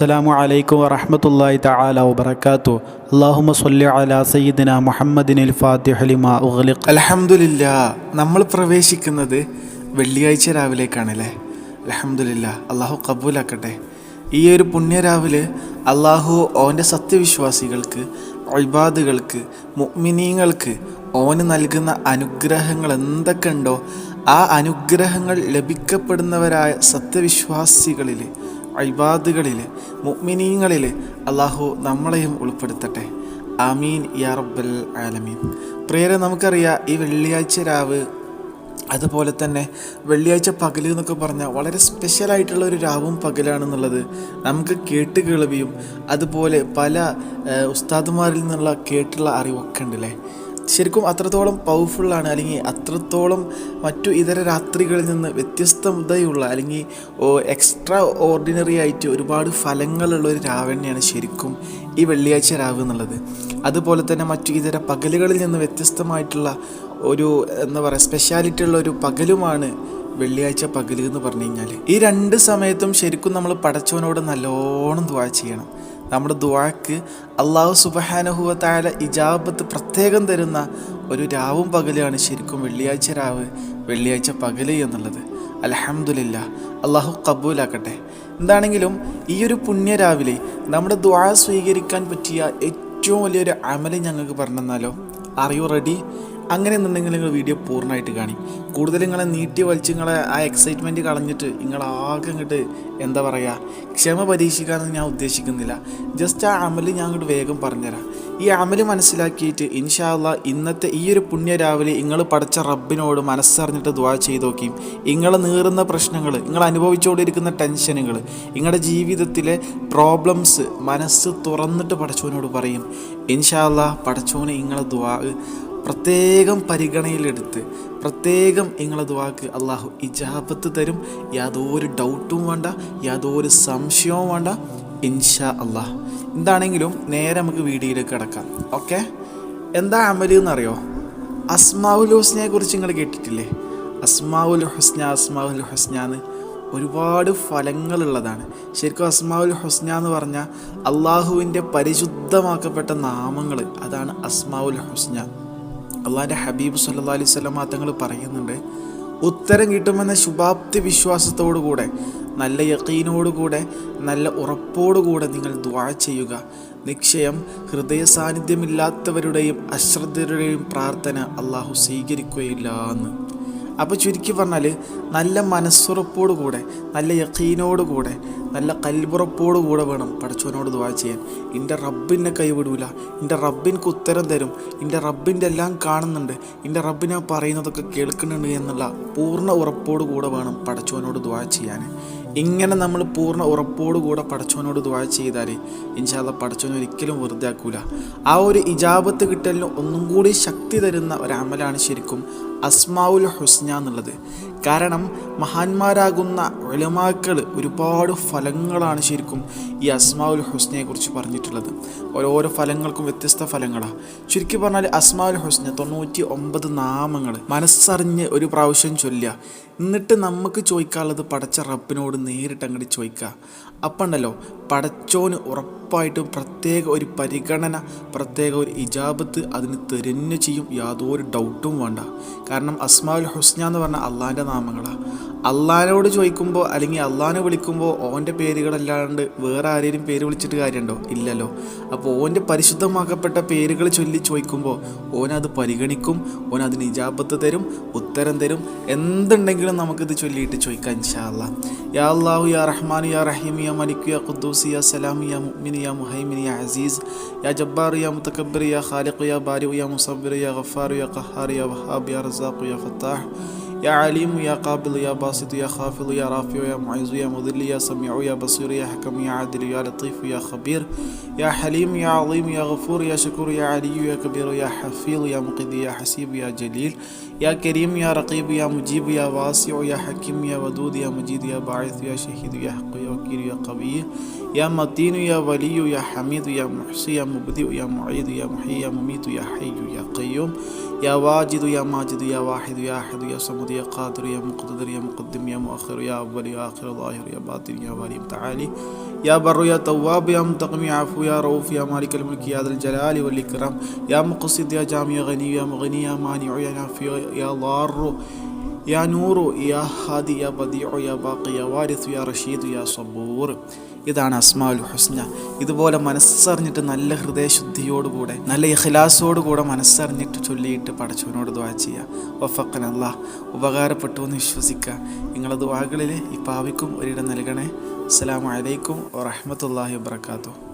അസ്സലാമു അലൈക്കും വറഹ്മത്തുള്ളാഹി തആല വബറകാതു അല്ലാഹുമ്മ സ്വല്ലി അലാ സയ്യിദിന മുഹമ്മദിനിൽ ഫാത്തിഹ ലിമാ ഉഗ്ലിഖ്. അലഹമുല്ല നമ്മൾ പ്രവേശിക്കുന്നത് വെള്ളിയാഴ്ച രാവിലേക്കാണല്ലേ അലഹമുല്ല അള്ളാഹു കബൂലാക്കട്ടെ. ഈ ഒരു പുണ്യരാവിൽ അള്ളാഹു ഓന്റെ സത്യവിശ്വാസികൾക്ക് ഒഴിബാദുകൾക്ക് മുഅ്മിനീങ്ങൾക്ക് ഓന് നൽകുന്ന അനുഗ്രഹങ്ങൾ എന്തൊക്കെ ഉണ്ടോ ആ അനുഗ്രഹങ്ങൾ ലഭിക്കപ്പെടുന്നവരായ സത്യവിശ്വാസികളിൽ അഴിബാദുകളിൽ മുഅ്മിനീങ്ങളിൽ അള്ളാഹു നമ്മളെയും ഉൾപ്പെടുത്തട്ടെ. ആമീൻ യാ റബ്ബൽ ആലമീൻ. പ്രിയരെ നമുക്കറിയാം ഈ വെള്ളിയാഴ്ച രാവ് അതുപോലെ തന്നെ വെള്ളിയാഴ്ച പകൽ എന്നൊക്കെ പറഞ്ഞാൽ വളരെ സ്പെഷ്യലായിട്ടുള്ള ഒരു രാവും പകലാണെന്നുള്ളത് നമുക്ക് കേട്ട് കേൾവിയും അതുപോലെ പല ഉസ്താദുമാരിൽ നിന്നുള്ള കേട്ടുള്ള അറിവൊക്കെ ഉണ്ടല്ലേ? ശരിക്കും അത്രത്തോളം പവർഫുള്ളാണ് അല്ലെങ്കിൽ അത്രത്തോളം മറ്റു ഇതര രാത്രികളിൽ നിന്ന് വ്യത്യസ്തതയുള്ള അല്ലെങ്കിൽ എക്സ്ട്രാ ഓർഡിനറി ആയിട്ട് ഒരുപാട് ഫലങ്ങളുള്ള ഒരു രാവ് തന്നെയാണ് ശരിക്കും ഈ വെള്ളിയാഴ്ച രാവ് എന്നുള്ളത്. അതുപോലെ തന്നെ മറ്റു ഇതര പകലുകളിൽ നിന്ന് വ്യത്യസ്തമായിട്ടുള്ള ഒരു എന്താ പറയുക സ്പെഷ്യാലിറ്റി ഉള്ള ഒരു പകലുമാണ് വെള്ളിയാഴ്ച പകൽ എന്ന് പറഞ്ഞു കഴിഞ്ഞാൽ ഈ രണ്ട് സമയത്തും ശരിക്കും നമ്മൾ പടച്ചവനോട് നല്ലോണം ദ്വാ ചെയ്യണം. നമ്മുടെ ദ്വാക്ക് അള്ളാഹു സുബഹാനഹുവത്തായ ഇജാബത്ത് പ്രത്യേകം തരുന്ന ഒരു രാവും പകലാണ് ശരിക്കും വെള്ളിയാഴ്ച രാവ് വെള്ളിയാഴ്ച പകൽ എന്നുള്ളത്. അലഹമുല്ല അള്ളാഹു കബൂലാക്കട്ടെ എന്താണെങ്കിലും ഈ ഒരു പുണ്യ രാവിലെ നമ്മുടെ ദ്വാ സ്വീകരിക്കാൻ പറ്റിയ ഏറ്റവും വലിയൊരു അമൽ ഞങ്ങൾക്ക് പറഞ്ഞു തന്നാലോ ആർ യു റെഡി അങ്ങനെ എന്നുണ്ടെങ്കിൽ നിങ്ങൾ വീഡിയോ പൂർണമായിട്ട് കാണി. കൂടുതൽ നിങ്ങളെ നീട്ടി വലിച്ച് നിങ്ങളെ ആ എക്സൈറ്റ്മെന്റ് കളഞ്ഞിട്ട് നിങ്ങൾ ആകെ അങ്ങോട്ട് എന്താ പറയുക ക്ഷമ പരീക്ഷിക്കാമെന്ന് ഞാൻ ഉദ്ദേശിക്കുന്നില്ല. ജസ്റ്റ് ആ അമൽ ഞാൻ അങ്ങോട്ട് വേഗം പറഞ്ഞുതരാം. ഈ അമൽ മനസ്സിലാക്കിയിട്ട് ഇൻഷാല്ല ഇന്നത്തെ ഈ ഒരു പുണ്യ രാവിലെ നിങ്ങൾ പഠിച്ച റബ്ബിനോട് മനസ്സറിഞ്ഞിട്ട് ദ്വാ ചെയ്ത് നോക്കിയും. നിങ്ങൾ നീറുന്ന പ്രശ്നങ്ങൾ നിങ്ങൾ അനുഭവിച്ചുകൊണ്ടിരിക്കുന്ന ടെൻഷനുകൾ നിങ്ങളുടെ ജീവിതത്തിലെ പ്രോബ്ലംസ് മനസ്സ് തുറന്നിട്ട് പഠിച്ചവനോട് പറയും. ഇൻഷാല്ല പഠിച്ചവന് നിങ്ങളെ ദ്വാ പ്രത്യേകം പരിഗണനയിലെടുത്ത് പ്രത്യേകം നിങ്ങളെ ദുവാക്ക് അള്ളാഹു ഇജാബത്ത് തരും. യാതൊരു ഡൗട്ടും വേണ്ട യാതൊരു സംശയവും വേണ്ട. ഇൻഷാ അള്ളാഹ് എന്താണെങ്കിലും നേരെ നമുക്ക് വീഡിയോയിലേക്ക് കിടക്കാം. ഓക്കെ? എന്താ അമലി എന്നറിയോ? അസ്മാവുൽ ഹുസ്നയെ കുറിച്ച് നിങ്ങൾ കേട്ടിട്ടില്ലേ? അസ്മാവുൽ ഹുസ്ന അസ്മാവുൽ ഹുസ്ന എന്ന് ഒരുപാട് ഫലങ്ങളുള്ളതാണ്. ശരിക്കും അസ്മാവുൽ ഹുസ്ന എന്ന് പറഞ്ഞാൽ അള്ളാഹുവിന്റെ പരിശുദ്ധമാക്കപ്പെട്ട നാമങ്ങൾ. അതാണ് അസ്മാവുൽ ഹുസ്ന. അള്ളാഹിന്റെ ഹബീബ് സല്ലാ അലൈഹി സ്വലം തങ്ങൾ പറയുന്നുണ്ട്. ഉത്തരം കിട്ടുമെന്ന ശുഭാപ്തി വിശ്വാസത്തോടു കൂടെ നല്ല യക്കീനോടുകൂടെ നല്ല ഉറപ്പോടുകൂടെ നിങ്ങൾ ദ്വാ ചെയ്യുക. നിശ്ചയം ഹൃദയ സാന്നിധ്യമില്ലാത്തവരുടെയും അശ്രദ്ധരുടെയും പ്രാർത്ഥന അള്ളാഹു സ്വീകരിക്കുകയില്ല എന്ന് അപ്പോൾ ചുരുക്കി പറഞ്ഞാൽ നല്ല മനസ്സുറപ്പോടു കൂടെ നല്ല യക്കീനോട് കൂടെ നല്ല കൽബുറപ്പോടു കൂടെ വേണം പടച്ചവനോട് ദുവാ ചെയ്യാൻ. എന്റെ റബ്ബിനെ കൈവിടൂല. എന്റെ റബ്ബിൻക്ക് ഉത്തരം തരും. എന്റെ റബ്ബിന്റെ എല്ലാം കാണുന്നുണ്ട്. എന്റെ റബ്ബിനെ പറയുന്നതൊക്കെ കേൾക്കുന്നുണ്ട് എന്നുള്ള പൂർണ ഉറപ്പോട് കൂടെ വേണം പടച്ചവനോട് ദുവാ ചെയ്യാൻ. ഇങ്ങനെ നമ്മൾ പൂർണ ഉറപ്പോടുകൂടെ പടച്ചവനോട് ദുവാ ചെയ്താൽ ഇൻഷാല്ല പടച്ചവൻ ഒരിക്കലും വെറുതെ ആക്കൂല. ആ ഒരു ഇജാബത്ത് കിട്ടലിന് ഒന്നും കൂടി ശക്തി തരുന്ന ഒരു അമലാണ് ശരിക്കും അസ്മാവുൽ ഹുസ്ന എന്നുള്ളത്. കാരണം മഹാന്മാരാകുന്ന ഒലമാക്കൾ ഒരുപാട് ഫലങ്ങളാണ് ശരിക്കും ഈ അസ്മാവുൽ ഹുസ്നയെ കുറിച്ച് പറഞ്ഞിട്ടുള്ളത്. ഓരോരോ ഫലങ്ങൾക്കും വ്യത്യസ്ത ഫലങ്ങളാണ് ചുരുക്കി പറഞ്ഞാൽ അസ്മാവുൽ ഹുസ്ന തൊണ്ണൂറ്റി ഒമ്പത് നാമങ്ങൾ മനസ്സറിഞ്ഞ് ഒരു പ്രാവശ്യം ചൊല്ലുക. എന്നിട്ട് നമുക്ക് ചോദിക്കാനുള്ളത് പടച്ച റബ്ബിനോട് നേരിട്ട് അങ്ങോട്ട് ചോദിക്കുക. അപ്പം ഉണ്ടല്ലോ പടച്ചോന് ഉറപ്പായിട്ടും പ്രത്യേക ഒരു പരിഗണന പ്രത്യേക ഒരു ഇജാബത്ത് അതിന് തെരഞ്ഞു ചെയ്യും. യാതൊരു ഡൗട്ടും വേണ്ട. കാരണം അസ്മാഉൽ ഹുസ്ന എന്ന് പറഞ്ഞാൽ അള്ളാന്റെ നാമങ്ങളാണ് അള്ളാനോട് ചോദിക്കുമ്പോൾ അല്ലെങ്കിൽ അള്ളാനെ വിളിക്കുമ്പോൾ ഓന്റെ പേരുകളല്ലാണ്ട് വേറെ ആരെയും പേര് വിളിച്ചിട്ട് കാര്യമുണ്ടോ ഇല്ലല്ലോ. അപ്പോൾ ഓന്റെ പരിശുദ്ധമാക്കപ്പെട്ട പേരുകൾ ചൊല്ലി ചോദിക്കുമ്പോൾ ഓനത് പരിഗണിക്കും ഓൻ അതിന് ഇജാബത്ത് തരും ഉത്തരം തരും. എന്തുണ്ടെങ്കിലും നമുക്കിത് ചൊല്ലിയിട്ട് ചോദിക്കാം ഇൻഷാ അല്ലാ യാ അള്ളാഹു യാ റഹ്മാൻ യാ റഹീം യാ മലിക്കു യാ ഖുദ്ദൂസ്. യാ സലാം യാ മുഅ്മിൻ യാ മുഹൈമിൻ യാ അസീസ് യാ ജബ്ബാർ യാ മുതകബ്ബിർ യാ ഖാലിഖ് യാ ബാരി യാ മുസബ്ബിർ യാ ഗഫാർ യാ ഖഹാർ യാ വഹാബ് യാ റസാഖ് യാ ഫത്താഹ് يا عليم يا قابل يا باسط يا خافض يا رافع يا معز يا مذل يا سميع يا بصير يا حكم يا عادل يا لطيف يا خبير يا حليم يا عظيم يا غفور يا شكور يا علي يا كبير يا حفيظ يا مقيد يا حسيب يا جليل يا كريم يا رقيب يا مجيب يا واسع يا حكيم يا ودود يا مجيد يا باعث يا شهيد يا حق يا وكيل يا قوي يا متين يا ولي يا حميد يا محصي يا مبدئ يا معيد يا محيي يا مميت يا حي يا قيوم يا واجد يا ماجد يا واحد يا أحد يا صمد يا قادر يا مقتدر يا مقدم يا مؤخر يا أول يا آخر ظاهر يا باطن يا والي متعالي يا بر يا تواب يا منتقم يا عفو يا رؤوف يا مالك الملك يا ذا الجلال والإكرام يا مقصد يا جامع يا غني يا مغني يا مانع يا نافع يا ضار യാ നൂറു യാ ഹാദി യാ ബദിയോ യാ ബാക്കി യാ വാരിസു യാ റഷീദു യാ സബൂർ ഇതാണ് അസ്മാൽ ഹുസ്ന. ഇതുപോലെ മനസ്സറിഞ്ഞിട്ട് നല്ല ഹൃദയശുദ്ധിയോടുകൂടെ നല്ല ഇഖലാസോടുകൂടെ മനസ്സറിഞ്ഞിട്ട് ചൊല്ലിയിട്ട് പടച്ചവനോട് ദ്വാ ചെയ്യുക ഒഫക്കൻ അള്ളാഹ് ഉപകാരപ്പെട്ടു എന്ന് വിശ്വസിക്കുക. നിങ്ങളെ ദ്വാകളിൽ ഈ പാവിക്കും ഒരിടം നൽകണേ. അസ്സാം വലൈക്കും വറഹമത്തല്ലാഹി വാത്തു